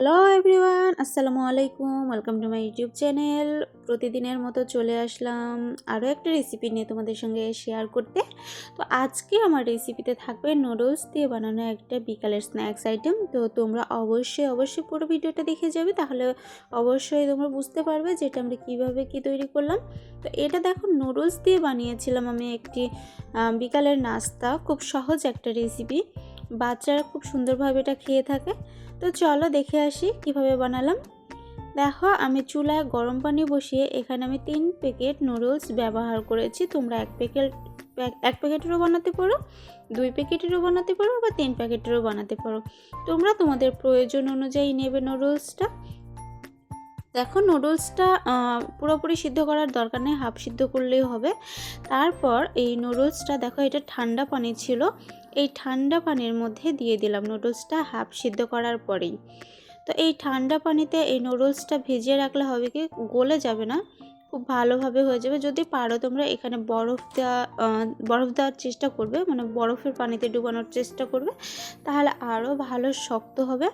Hello everyone আসসালামু আলাইকুম welcome to my YouTube channel প্রতিদিনের মতো চলে আসলাম আরও একটা রেসিপি নিয়ে তোমাদের সঙ্গে শেয়ার করতে। তো আজকে আমার রেসিপিতে থাকবে নুডলস দিয়ে বানানো একটা বিকালের স্ন্যাক্স আইটেম তো তোমরা অবশ্যই অবশ্যই পুরো ভিডিওটা দেখে যাবে, তাহলে অবশ্যই তোমরা বুঝতে পারবে যে এটা আমরা কীভাবে কী তৈরি করলাম। তো এটা দেখো নুডলস দিয়ে বানিয়েছিলাম আমি একটি বিকালের নাস্তা। খুব সহজ একটা রেসিপি বাচ্চারা খুব সুন্দরভাবে এটা খেয়ে থাকে। তো চলো দেখে আসি কীভাবে বানালাম। দেখো, আমি চুলায় গরম পানি বসিয়ে এখানে আমি তিন প্যাকেট নুডলস ব্যবহার করেছি। তোমরা এক প্যাকেট, এক প্যাকেটেরও বানাতে পারো, দুই প্যাকেটেরও বানাতে পারো বা তিন প্যাকেটেরও বানাতে পারো। তোমরা তোমাদের প্রয়োজন অনুযায়ী নেবে নুডলসটা। দেখো, নুডলসটা পুরোপুরি সিদ্ধ করার দরকার নেই, হাফ সিদ্ধ করলেই হবে। তারপর এই নুডলসটা, দেখো, এটা ঠান্ডা পানি ছিল। এই ঠান্ডা পানির মধ্যে দিয়ে দিলাম নুডলসটা হাফ সিদ্ধ করার পরেই। তো এই ঠান্ডা পানিতে এই নুডলসটা ভিজিয়ে রাখলে হবে কি, গলে যাবে না, খুব ভালোভাবে হয়ে যাবে। যদি পারো তোমরা এখানে বরফ দেওয়া বরফ দেওয়ার চেষ্টা করবে মানে বরফের পানিতে ডুবানোর চেষ্টা করবে, তাহলে আরও ভালো শক্ত হবে।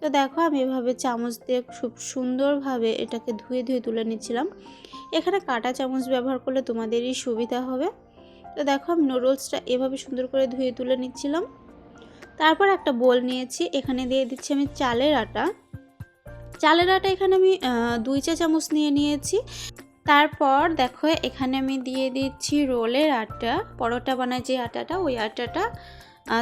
তো দেখো আমি এভাবে চামচ দিয়ে খুব সুন্দরভাবে এটাকে ধুয়ে ধুয়ে তুলে নিচ্ছিলাম। এখানে কাটা চামচ ব্যবহার করলে তোমাদেরই সুবিধা হবে। তো দেখো আমি নুডলসটা এভাবে সুন্দর করে ধুয়ে তুলে নিচ্ছিলাম। তারপর একটা বোল নিয়েছি, এখানে দিয়ে দিচ্ছি আমি চালের আটা। চালের আটা এখানে আমি দুই চা চামচ নিয়ে নিয়েছি। তারপর দেখো এখানে আমি দিয়ে দিচ্ছি রোলের আটা, পরোটা বানায় যে আটাটা, ওই আটাটা।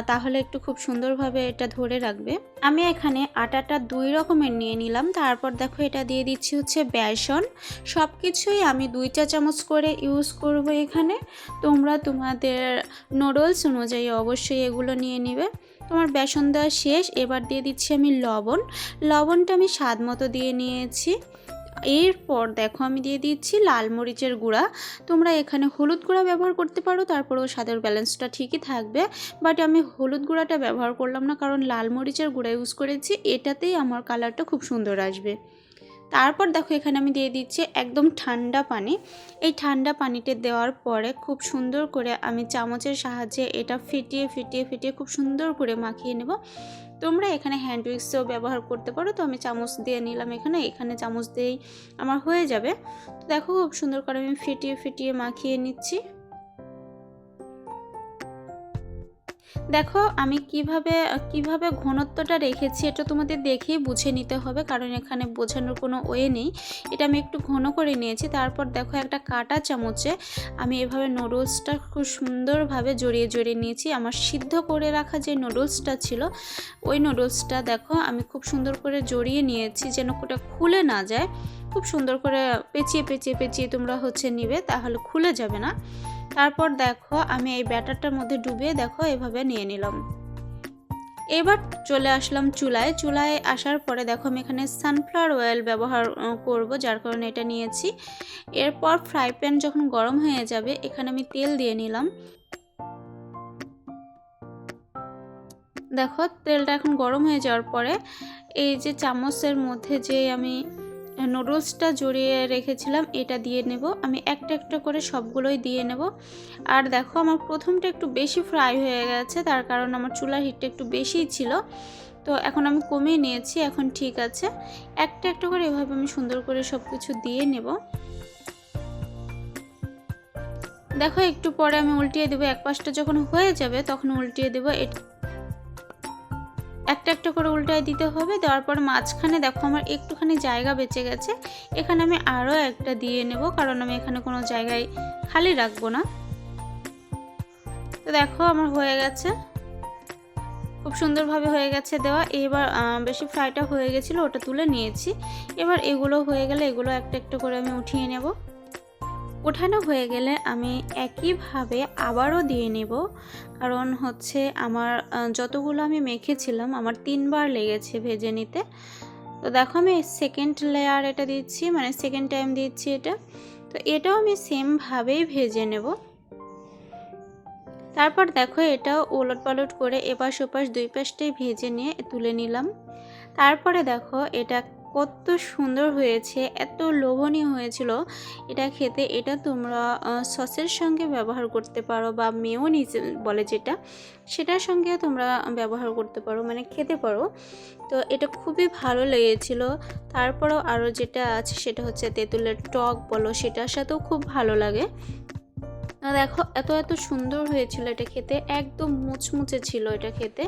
তাহলে একটু খুব সুন্দরভাবে এটা ধরে রাখবে। আমি এখানে আটাটা দুই রকমের নিয়ে নিলাম। তারপর দেখো এটা দিয়ে দিচ্ছি হচ্ছে বেসন। সব কিছুই আমি দুই চা চামচ করে ইউজ করব এখানে। তোমরা তোমাদের নুডলস অনুযায়ী অবশ্যই এগুলো নিয়ে নিবে। তোমার বেসন দেওয়া শেষ। এবার দিয়ে দিচ্ছি আমি লবণ। লবণটা আমি স্বাদ মতো দিয়ে নিয়েছি। এরপর দেখো আমি দিয়ে দিচ্ছি লাল মরিচের গুঁড়া। তোমরা এখানে হলুদ গুঁড়া ব্যবহার করতে পারো, তারপরেও স্বাদের ব্যালেন্সটা ঠিকই থাকবে। বাট আমি হলুদ গুঁড়াটা ব্যবহার করলাম না, কারণ লাল মরিচের গুঁড়া ইউজ করেছি, এটাতেই আমার কালারটা খুব সুন্দর আসবে। তারপর দেখো এখানে আমি দিয়ে দিচ্ছি একদম ঠান্ডা পানি। এই ঠান্ডা পানিতে দেওয়ার পরে খুব সুন্দর করে আমি চামচের সাহায্যে এটা ফিটিয়ে ফিটিয়ে ফিটিয়ে খুব সুন্দর করে মাখিয়ে নেব। তোমরা এখানে হ্যান্ড উইক্সও ব্যবহার করতে পারো। তো আমি চামচ দিয়ে নিলাম এখানে। এখানে চামচ দিয়েই আমার হয়ে যাবে। তো দেখো খুব সুন্দর করে আমি ফিটিয়ে ফিটিয়ে মাখিয়ে নিচ্ছি। দেখো, আমি কীভাবে কীভাবে ঘনত্বটা রেখেছি এটা তোমাদের দেখেই বুঝে নিতে হবে, কারণ এখানে বোঝানোর কোনো ওয়ে নেই। এটা আমি একটু ঘন করে নিয়েছি, তারপর দেখো একটা কাটা চামচে আমি এভাবে নুডলসটা খুব সুন্দরভাবে জড়িয়ে জড়িয়ে নিয়েছি। আমার সিদ্ধ করে রাখা যে নুডলসটা ছিল, ওই নুডলসটা দেখো আমি খুব সুন্দর করে জড়িয়ে নিয়েছি যেন ওটা খুলে না যায়। খুব সুন্দর করে পেঁচিয়ে পেঁচিয়ে পেঁচিয়ে তোমরা হচ্ছে নিবে, তাহলে খুলে যাবে না। তারপর দেখো আমি এই ব্যাটারটার মধ্যে ডুবিয়ে দেখো, এভাবে নিয়ে নিলাম। এবার চলে আসলাম চুলায়। চুলায় আসার পরে দেখো আমি এখানে সানফ্লাওয়ার অয়েল ব্যবহার করব, যার কারণে এটা নিয়েছি। এরপর ফ্রাই প্যান যখন গরম হয়ে যাবে, এখানে আমি তেল দিয়ে নিলাম। দেখো তেলটা এখন গরম হয়ে যাওয়ার পরে, এই যে চামচের মধ্যে যে আমি নুডলসটা জড়িয়ে রেখেছিলাম, এটা দিয়ে নেব। আমি একটা একটা করে সবগুলোই দিয়ে নেব। আর দেখো, আমার প্রথমটা একটু বেশি ফ্রাই হয়ে গেছে, তার কারণ আমার চুলার হিটটা একটু বেশিই ছিল। তো এখন আমি কমিয়ে নিয়েছি, এখন ঠিক আছে। একটা একটা করে এভাবে আমি সুন্দর করে সব কিছু দিয়ে নেব। দেখো, একটু পরে আমি উল্টিয়ে দেবো। এক পাশটা যখন হয়ে যাবে, তখন উল্টিয়ে দেবো। একটা করে উল্টায় দিতে হবে। দেওয়ার পর মাঝখানে দেখো আমার একটুখানি জায়গা বেঁচে গেছে। এখানে আমি আরও একটা দিয়ে নেব কারণ আমি এখানে কোনো জায়গায় খালি রাখব না। তো দেখো আমার হয়ে গেছে। খুব সুন্দরভাবে হয়ে গেছে দেওয়া। এবার বেশি ফ্রাইটা হয়ে গেছিল, ওটা তুলে নিয়েছি। এবার এগুলো হয়ে গেলে এগুলো একটা একটা করে আমি উঠিয়ে নেব। ওঠানো হয়ে গেলে আমি একইভাবে আবারও দিয়ে নেব। কারণ হচ্ছে আমার যতগুলো আমি মেখেছিলাম, আমার তিনবার লেগেছে ভেজে নিতে। তো দেখো আমি সেকেন্ড লেয়ার এটা দিচ্ছি মানে সেকেন্ড টাইম দিচ্ছি এটা। তো এটাও আমি সেমভাবেই ভেজে নেব। তারপর দেখো এটাও ওলট পালট করে এপাশ ওপাশ দুই পাশটাই ভেজে নিয়ে তুলে নিলাম। তারপরে দেখো এটা কত সুন্দর হয়েছে, এত লোভনীয় হয়েছিল। এটা খেতে, এটা তোমরা সসের সঙ্গে ব্যবহার করতে পারো বা মেয়োনিজ বলে যেটা, সেটার সঙ্গেও তোমরা ব্যবহার করতে পারো মানে খেতে পারো। তো এটা খুবই ভালো লেগেছিল। তারপরেও আরও যেটা আছে সেটা হচ্ছে তেঁতুলের টক বলো, সেটার সাথেও খুব ভালো লাগে। দেখো এত এত সুন্দর হয়েছিল এটা খেতে, একদম মুচমুচে ছিল এটা খেতে।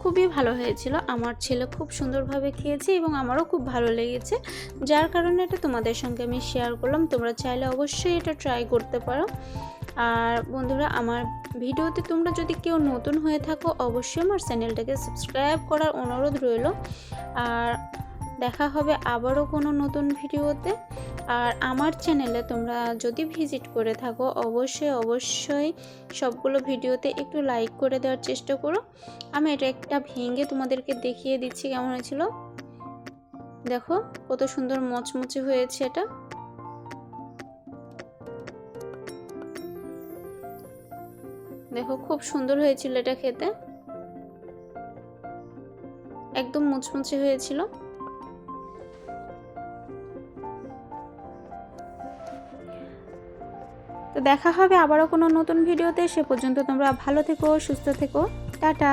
খুবই ভালো হয়েছিল। আমার ছেলে খুব সুন্দরভাবে খেয়েছে এবং আমারও খুব ভালো লেগেছে। যার কারণে এটা তোমাদের সঙ্গে আমি শেয়ার করলাম। তোমরা চাইলে অবশ্যই এটা ট্রাই করতে পারো। আর বন্ধুরা, আমার ভিডিওতে তোমরা যদি কেউ নতুন হয়ে থাকো, অবশ্যই আমার চ্যানেলটাকে সাবস্ক্রাইব করার অনুরোধ রইল। আর দেখা হবে আবারও কোনো নতুন ভিডিওতে। আর আমার চ্যানেলে তোমরা যদি ভিজিট করে থাকো, অবশ্যই অবশ্যই সবগুলো ভিডিওতে একটু লাইক করে দেওয়ার চেষ্টা করো। আমি এটা একটা ভেঙে তোমাদেরকে দেখিয়ে দিচ্ছি কেমন হয়েছিল। দেখো, কত সুন্দর মচমচে হয়েছে এটা। দেখো, খুব সুন্দর হয়েছিল এটা খেতে। একদম মুচমুচে হয়েছিল। তো দেখা হবে আবারও কোনো নতুন ভিডিওতে। সে পর্যন্ত তোমরা ভালো থেকো, সুস্থ থেকো। টাটা।